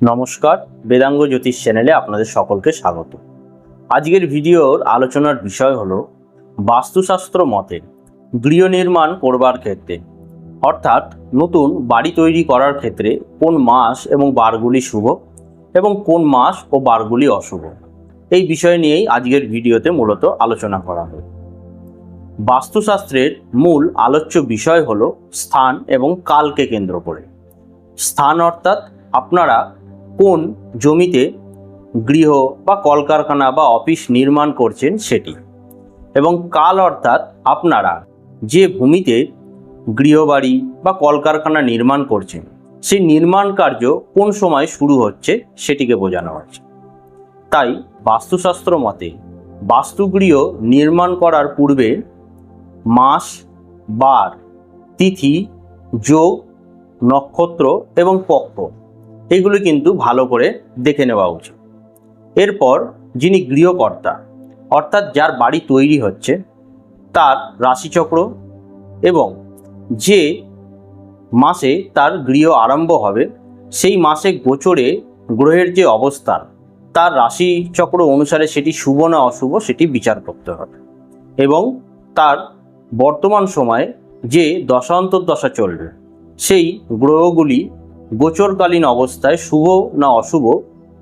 নমস্কার, বেদাঙ্গ জ্যোতিষ চ্যানেলে আপনাদের সকলকে স্বাগত। আজকের ভিডিওর আলোচনার বিষয় হলো, বাস্তুশাস্ত্র মতে গৃহ নির্মাণ করবার ক্ষেত্রে, অর্থাৎ নতুন বাড়ি তৈরি করার ক্ষেত্রে কোন মাস এবং বারগুলি শুভ এবং কোন মাস ও বারগুলি অশুভ। এই বিষয় নিয়েই আজকের ভিডিওতে মূলত আলোচনা করা হবে বাস্তুশাস্ত্রের মূল আলোচ্য বিষয় হল স্থান এবং কালকে কেন্দ্র করে। স্থান অর্থাৎ আপনারা কোন জমিতে গৃহ বা কলকারখানা বা অফিস নির্মাণ করছেন সেটি? এবং কাল অর্থাৎ আপনারা যে ভূমিতে গৃহবাড়ি বা কলকারখানা নির্মাণ করছেন, সেই নির্মাণ কার্য কোন সময় শুরু হচ্ছে সেটিকে বোঝানো হচ্ছে। তাই বাস্তুশাস্ত্র মতে, বাস্তুগৃহ নির্মাণ করার পূর্বে মাস, বার, তিথি, যোগ, নক্ষত্র এবং পক্ষ এগুলো কিন্তু ভালো করে দেখে নেওয়া উচিত। এরপর যিনি গৃহকর্তা, অর্থাৎ যার বাড়ি তৈরি হচ্ছে, তার রাশিচক্র এবং যে মাসে তার গৃহ আরম্ভ হবে, সেই মাসে গোচরে গ্রহের যে অবস্থান তার রাশিচক্র অনুসারে সেটি শুভ না অশুভ সেটি বিচার করতে হবে এবং তার বর্তমান সময়ে যে দশান্তর দশা চলবে, সেই গ্রহগুলি গোচরকালীন অবস্থায় শুভ না অশুভ,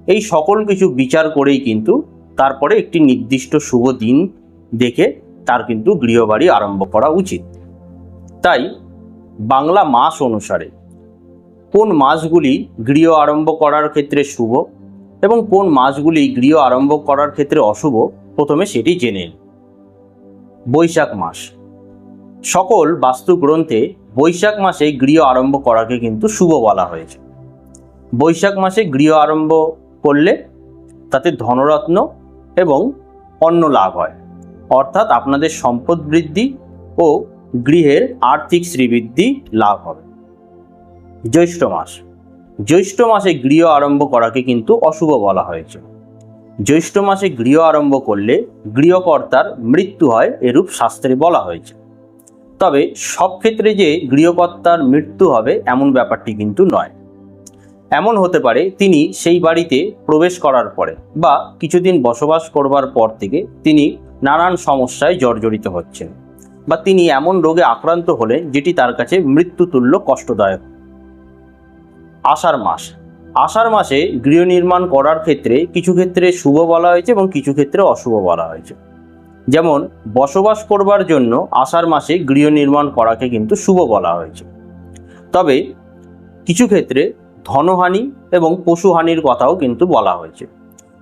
এই সকল কিছু বিচার করেই কিন্তু তারপরে একটি নির্দিষ্ট শুভ দিন দেখে তার কিন্তু গৃহবাড়ি আরম্ভ করা উচিত। তাই বাংলা মাস অনুসারে কোন মাসগুলি গৃহ আরম্ভ করার ক্ষেত্রে শুভ এবং কোন মাসগুলি গৃহ আরম্ভ করার ক্ষেত্রে অশুভ, প্রথমে সেটি জেনে বৈশাখ মাস। সকল বাস্তু গ্রন্থে বৈশাখ মাসে গৃহ আরম্ভ করাকে কিন্তু শুভ বলা হয়েছে। বৈশাখ মাসে গৃহ আরম্ভ করলে তাতে ধনরত্ন এবং অন্ন লাভ হয়। অর্থাৎ আপনাদের সম্পদ বৃদ্ধি ও গৃহের আর্থিক শ্রীবৃদ্ধি লাভ হবে। জ্যৈষ্ঠ মাস। জ্যৈষ্ঠ মাসে গৃহ আরম্ভ করাকে কিন্তু অশুভ বলা হয়েছে। জ্যৈষ্ঠ মাসে গৃহ আরম্ভ করলে গৃহকর্তার মৃত্যু হয় এরূপ শাস্ত্রে বলা হয়েছে। তবে সব ক্ষেত্রে যে গৃহকর্তার মৃত্যু হবে এমন ব্যাপারটি কিন্তু নয়। এমন হতে পারে তিনি সেই বাড়িতে প্রবেশ করার পরে বা কিছুদিন বসবাস করবার পর থেকে তিনি নানান সমস্যায় জর্জরিত হচ্ছেন বা তিনি এমন রোগে আক্রান্ত হলেন যেটি তার কাছে মৃত্যুতুল্য কষ্টদায়ক। আষাঢ় মাস। আষাঢ় মাসে গৃহ নির্মাণ করার ক্ষেত্রে কিছু ক্ষেত্রে শুভ বলা হয়েছে এবং কিছু ক্ষেত্রে অশুভ বলা হয়েছে। যেমন, বসবাস করবার জন্য আষাঢ় মাসে গৃহ নির্মাণ করাকে কিন্তু শুভ বলা হয়েছে। তবে, কিছু ক্ষেত্রে ধনহানি এবং পশুহানির কথাও কিন্তু বলা হয়েছে।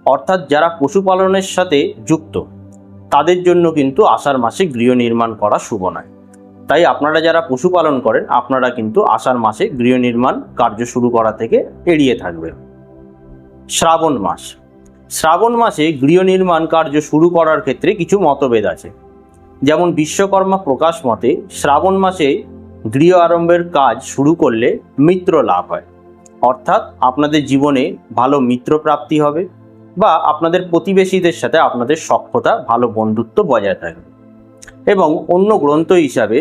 অর্থাৎ যারা পশুপালনের সাথে যুক্ত, তাদের জন্য কিন্তু আষাঢ় মাসে গৃহ নির্মাণ করা শুভ নয়। তাই আপনারা যারা পশুপালন করেন, আপনারা কিন্তু আষাঢ় মাসে গৃহ নির্মাণ কার্য শুরু করা থেকে এড়িয়ে থাকবেন। শ্রাবণ মাস। শ্রাবণ মাসে গৃহ নির্মাণ কার্য শুরু করার ক্ষেত্রে কিছু মতভেদ আছে। যেমন বিশ্বকর্মা প্রকাশ মতে, শ্রাবণ মাসে গৃহ আরম্ভের কাজ শুরু করলে মিত্র লাভ হয়। অর্থাৎ আপনাদের জীবনে ভালো মিত্র প্রাপ্তি হবে বা আপনাদের প্রতিবেশীদের সাথে আপনাদের সক্ষতা ভালো বন্ধুত্ব বজায় থাকবে। এবং অন্য গ্রন্থ হিসাবে,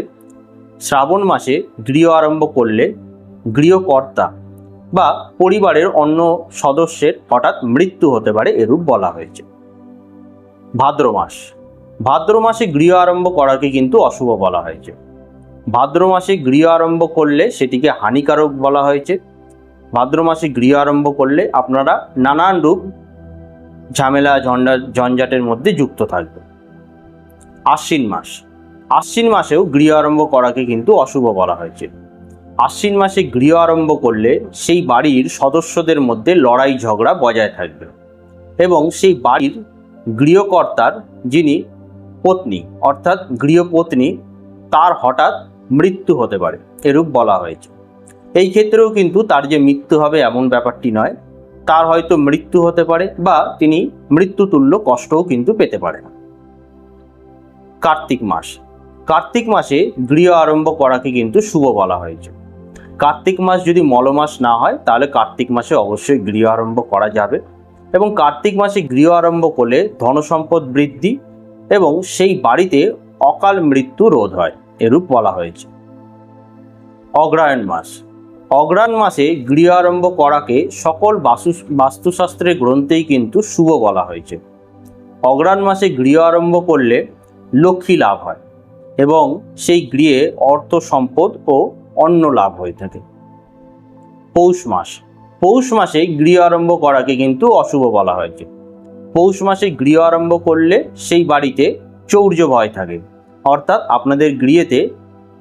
শ্রাবণ মাসে গৃহ আরম্ভ করলে গৃহকর্তা বা পরিবারের অন্য সদস্যের হঠাৎ মৃত্যু হতে পারে এরূপ বলা হয়েছে। ভাদ্র মাস। ভাদ্র মাসে গৃহ আরম্ভ করাকে কিন্তু অশুভ বলা হয়েছে। ভাদ্র মাসে গৃহ আরম্ভ করলে সেটিকে হানিকারক বলা হয়েছে। ভাদ্র মাসে গৃহ আরম্ভ করলে আপনারা নানান রূপ ঝামেলা, ঝঞ্ঝা, ঝঞ্ঝাটের মধ্যে যুক্ত থাকবে আশ্বিন মাস। আশ্বিন মাসেও গৃহ আরম্ভ করাকে কিন্তু অশুভ বলা হয়েছে। আশ্বিন মাসে গৃহ আরম্ভ করলে সেই বাড়ির সদস্যদের মধ্যে লড়াই ঝগড়া বজায় থাকবে এবং সেই বাড়ির গৃহকর্তার যিনি পত্নী, অর্থাৎ গৃহপত্নী, তার হঠাৎ মৃত্যু হতে পারে এরূপ বলা হয়েছে। এই ক্ষেত্রেও কিন্তু তার যে মৃত্যু হবে এমন ব্যাপারটি নয়। তার হয়তো মৃত্যু হতে পারে বা তিনি মৃত্যুতুল্য কষ্টও কিন্তু পেতে পারেন কার্তিক মাস। কার্তিক মাসে গৃহ আরম্ভ করাকে কিন্তু শুভ বলা হয়েছে। কার্তিক মাস যদি মলমাস না হয়, তাহলে কার্তিক মাসে অবশ্যই গৃহ আরম্ভ করা যাবে। এবং কার্তিক মাসে গৃহ আরম্ভ করলে ধনসম্পদ বৃদ্ধি এবং সেই বাড়িতে অকাল মৃত্যু রোধ হয়, এরূপ বলা হয়েছে। অগ্রহায়ণ মাস। অগ্রাণ মাসে গৃহ আরম্ভ করাকে সকল বাস্তু বাস্তুশাস্ত্রের গ্রন্থেই কিন্তু শুভ বলা হয়েছে। অগ্রাণ মাসে গৃহ আরম্ভ করলে লক্ষ্মী লাভ হয় এবং সেই গৃহে অর্থ সম্পদ ও অন্ন লাভ হয়ে থাকে। পৌষ মাস। পৌষ মাসে গৃহ আরম্ভ করাকে কিন্তু অশুভ বলা হয়েছে। পৌষ মাসে গৃহ আরম্ভ করলে সেই বাড়িতে চৌর্য ভয় থাকে। অর্থাৎ আপনাদের গৃহেতে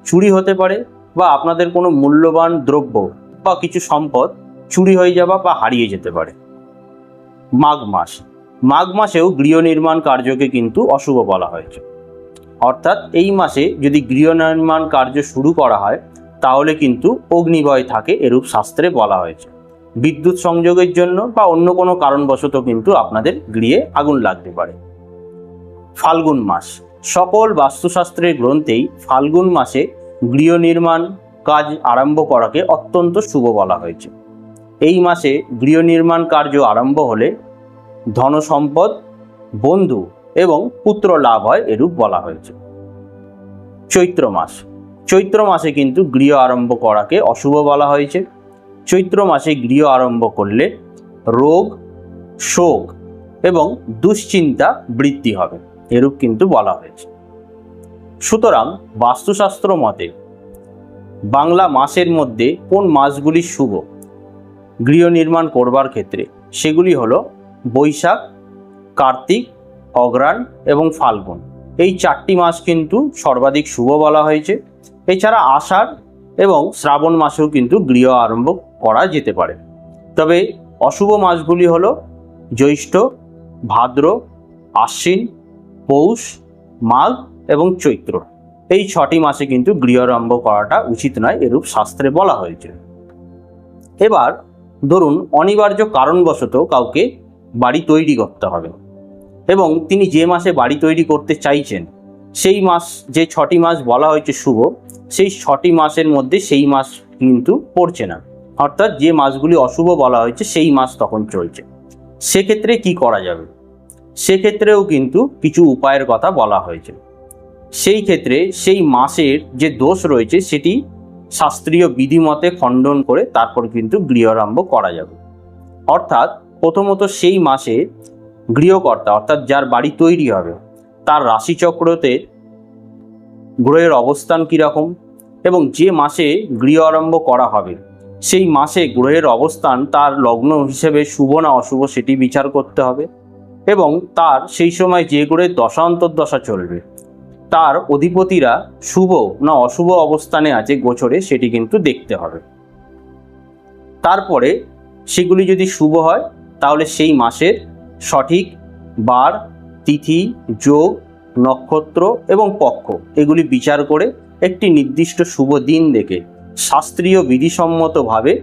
চুরি হতে পারে বা আপনাদের কোনো মূল্যবান দ্রব্য বা কিছু সম্পদ চুরি হয়ে যাওয়া বা হারিয়ে যেতে পারে। মাঘ মাস। মাঘ মাসেও গৃহ নির্মাণ কার্যকে কিন্তু অশুভ বলা হয়েছে। অর্থাৎ এই মাসে যদি গৃহ নির্মাণ কার্য শুরু করা হয় তাহলে কিন্তু অগ্নিভয় থাকে এরূপ শাস্ত্রে বলা হয়েছে। বিদ্যুৎ সংযোগের জন্য বা অন্য কোনো কারণবশত কিন্তু আপনাদের গৃহে আগুন লাগতে পারে। ফাল্গুন মাস। সকল বাস্তুশাস্ত্রের গ্রন্থেই ফাল্গুন মাসে গৃহ নির্মাণ কাজ আরম্ভ করাকে অত্যন্ত শুভ বলা হয়েছে। এই মাসে গৃহ নির্মাণ কার্য আরম্ভ হলে ধন সম্পদ, বন্ধু এবং পুত্র লাভ হয় এরূপ বলা হয়েছে। চৈত্র মাস। চৈত্র মাসে কিন্তু গৃহ আরম্ভ করাকে অশুভ বলা হয়েছে। চৈত্র মাসে গৃহ আরম্ভ করলে রোগ, শোক এবং দুশ্চিন্তা বৃদ্ধি হবে, এরূপ কিন্তু বলা হয়েছে। সুতরাং বাস্তুশাস্ত্র মতে বাংলা মাসের মধ্যে কোন মাসগুলি শুভ, গৃহ নির্মাণ করবার ক্ষেত্রে সেগুলি হলো বৈশাখ, কার্তিক অগ্রাণ এবং ফাল্গুন। এই চারটি মাস কিন্তু সর্বাধিক শুভ বলা হয়েছে। এছাড়া আষাঢ় এবং শ্রাবণ মাসেও কিন্তু গৃহ আরম্ভ করা যেতে পারে। তবে অশুভ মাসগুলি হলো জ্যৈষ্ঠ, ভাদ্র, আশ্বিন, পৌষ, মাঘ এবং চৈত্র। এই ছটি মাসে কিন্তু গৃহ আরম্ভ করাটা উচিত নয়, এরূপ শাস্ত্রে বলা হয়েছে। এবার ধরুন অনিবার্য কারণবশত কাউকে বাড়ি তৈরি করতে হবে এবং তিনি যে মাসে বাড়ি তৈরি করতে চাইছেন সেই মাস যে ছটি মাস বলা হয়েছে শুভ, সেই ছটি মাসের মধ্যে সেই মাস কিন্তু পড়ছে না। অর্থাৎ যে মাসগুলি অশুভ বলা হয়েছে, সেই মাস তখন চলছে। সেক্ষেত্রে কি করা যাবে? সেক্ষেত্রেও কিন্তু কিছু উপায়ের কথা বলা হয়েছে। সেই ক্ষেত্রে সেই মাসের যে দোষ রয়েছে, সেটি শাস্ত্রীয় বিধিমতে খণ্ডন করে তারপর কিন্তু গৃহারম্ভ করা যাবে। অর্থাৎ প্রথমত সেই মাসে গৃহকর্তা, অর্থাৎ যার বাড়ি তৈরি হবে তার রাশিচক্রতে গ্রহের অবস্থান কীরকম এবং যে মাসে গৃহ আরম্ভ করা হবে, সেই মাসে গ্রহের অবস্থান তার লগ্ন হিসেবে শুভ না অশুভ সেটি বিচার করতে হবে এবং তার সেই সময় যে গ্রহের দশান্তর দশা চলবে, তার অধিপতিরা শুভ না অশুভ অবস্থানে আছে গোচরে সেটি কিন্তু দেখতে হবে। তারপরে সেগুলি যদি শুভ হয়, তাহলে সেই মাসের সঠিক বার তিথি, যোগ, নক্ষত্র এবং পক্ষ। এগুলি বিচার করে একটি নির্দিষ্ট শুভ দিন দেখে শাস্ত্রীয় বিধিসম্মতভাবে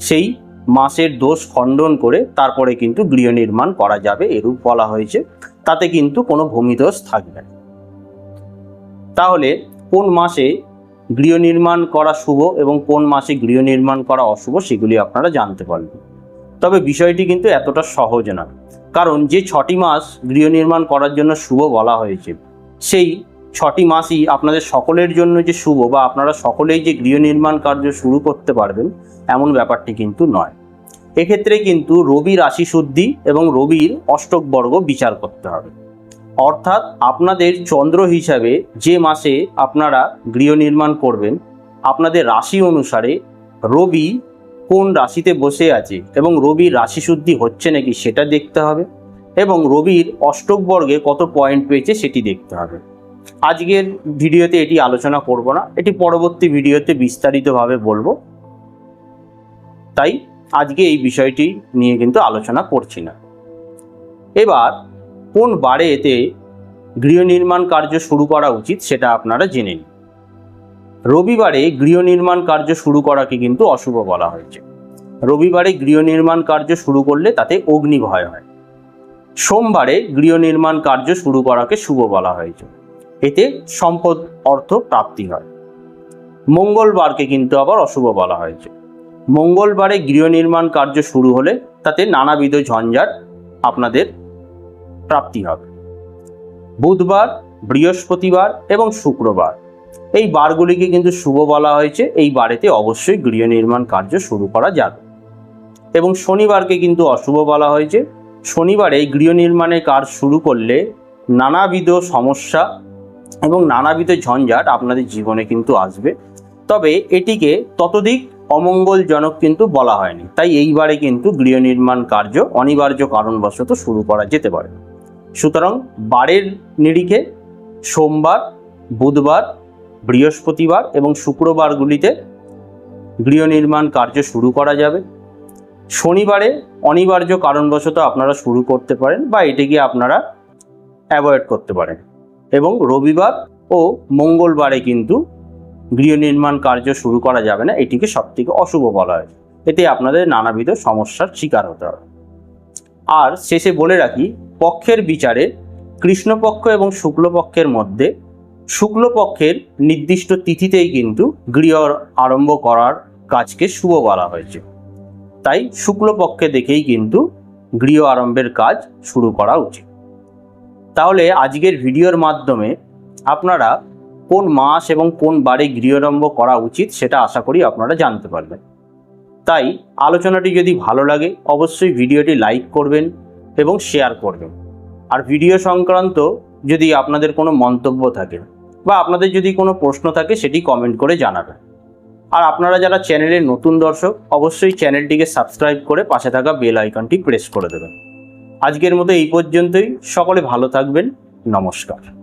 সেই মাসের দোষ খণ্ডন করে তারপরে কিন্তু গৃহ নির্মাণ করা যাবে, এরূপ বলা হয়েছে। তাতে কিন্তু কোনো ভূমিদোষ থাকবে না। তাহলে কোন মাসে গৃহ নির্মাণ করা শুভ এবং কোন মাসে গৃহ নির্মাণ করা অশুভ, সেগুলি আপনারা জানতে পারবেন। তবে বিষয়টি কিন্তু এতটা সহজ না। কারণ যে ছটি মাস গৃহ নির্মাণ করার জন্য শুভ বলা হয়েছে, সেই ছটি মাসই আপনাদের সকলের জন্য যে শুভ বা আপনারা সকলেই যে গৃহ নির্মাণ কার্য শুরু করতে পারবেন, এমন ব্যাপারটি কিন্তু নয়। এক্ষেত্রে কিন্তু রবি রাশি শুদ্ধি এবং রবির অষ্টক বর্গ বিচার করতে হবে। অর্থাৎ আপনাদের চন্দ্র হিসাবে যে মাসে আপনারা গৃহ নির্মাণ করবেন, আপনাদের রাশি অনুসারে রবি কোন রাশিতে বসে আছে এবং রবির রাশি শুদ্ধি হচ্ছে নাকি সেটা দেখতে হবে এবং রবির অষ্টক বর্গে কত পয়েন্ট পেয়েছে সেটি দেখতে হবে। আজকের ভিডিওতে এটি আলোচনা করব না, এটি পরবর্তী ভিডিওতে বিস্তারিতভাবে বলব। তাই আজকে এই বিষয়টি নিয়ে কিন্তু আলোচনা করছি না। এবার কোন বারে এতে গৃহ নির্মাণ কার্য শুরু করা উচিত সেটা আপনারা জেনে নিন। রবিবারে গৃহ নির্মাণ কার্য শুরু করাকে কিন্তু অশুভ বলা হয়েছে। রবিবারে গৃহ নির্মাণ কার্য শুরু করলে তাতে অগ্নি ভয় হয়। সোমবারে গৃহ নির্মাণ কার্য শুরু করাকে শুভ বলা হয়েছে। এতে সম্পদ অর্থ প্রাপ্তি হয়। মঙ্গলবারকে কিন্তু আবার অশুভ বলা হয়েছে। মঙ্গলবারে গৃহ নির্মাণ কার্য শুরু হলে তাতে নানাবিধ ঝঞ্ঝাট আপনাদের প্রাপ্তি হবে। বুধবার, বৃহস্পতিবার এবং শুক্রবার এই বারগুলিকে কিন্তু শুভ বলা হয়েছে। এই বারেতে অবশ্যই গৃহ নির্মাণ কার্য শুরু করা যাবে। এবং শনিবারকে কিন্তু অশুভ বলা হয়েছে। শনিবারে গৃহ নির্মাণের কাজ শুরু করলে নানাবিধ সমস্যা এবং নানাবিধ ঝঞ্ঝাট আপনাদের জীবনে কিন্তু আসবে। তবে এটিকে ততদিক অমঙ্গলজনক কিন্তু বলা হয়নি। তাই এইবারে কিন্তু গৃহ নির্মাণ কার্য অনিবার্য কারণবশত শুরু করা যেতে পারে। সুতরাং বারের নিরিখে সোমবার, বুধবার বৃহস্পতিবার এবং শুক্রবারগুলিতে গৃহ নির্মাণ কার্য শুরু করা যাবে। শনিবারে অনিবার্য কারণবশত আপনারা শুরু করতে পারেন বা এটিকে আপনারা অ্যাভয়েড করতে পারেন এবং রবিবার ও মঙ্গলবারে কিন্তু গৃহ নির্মাণ কার্য শুরু করা যাবে না, এটিকে সবথেকে অশুভ বলা হয়। এতে আপনাদের নানাবিধ সমস্যার শিকার হতে হবে। আর শেষে বলে রাখি, পক্ষের বিচারে কৃষ্ণপক্ষ এবং শুক্লপক্ষের মধ্যে শুক্লপক্ষের নির্দিষ্ট তিথিতেই কিন্তু গৃহ আরম্ভ করার কাজকে শুভ বলা হয়েছে। তাই শুক্লপক্ষে দেখেই কিন্তু গৃহ আরম্ভের কাজ শুরু করা উচিত। তাহলে আজকের ভিডিওর মাধ্যমে আপনারা কোন মাস এবং কোন বারে গৃহারম্ভ করা উচিত সেটা আশা করি আপনারা জানতে পারবেন। তাই আলোচনাটি যদি ভালো লাগে অবশ্যই ভিডিওটি লাইক করবেন এবং শেয়ার করবেন। আর ভিডিও সংক্রান্ত যদি আপনাদের কোনো মন্তব্য থাকে বা আপনাদের যদি কোনো প্রশ্ন থাকে সেটি কমেন্ট করে জানাবেন। আর আপনারা যারা চ্যানেলের নতুন দর্শক, অবশ্যই চ্যানেলটিকে সাবস্ক্রাইব করে পাশে থাকা বেল আইকনটি প্রেস করে দেবেন। আজকের মতো এই পর্যন্তই। সকলে ভালো থাকবেন। নমস্কার।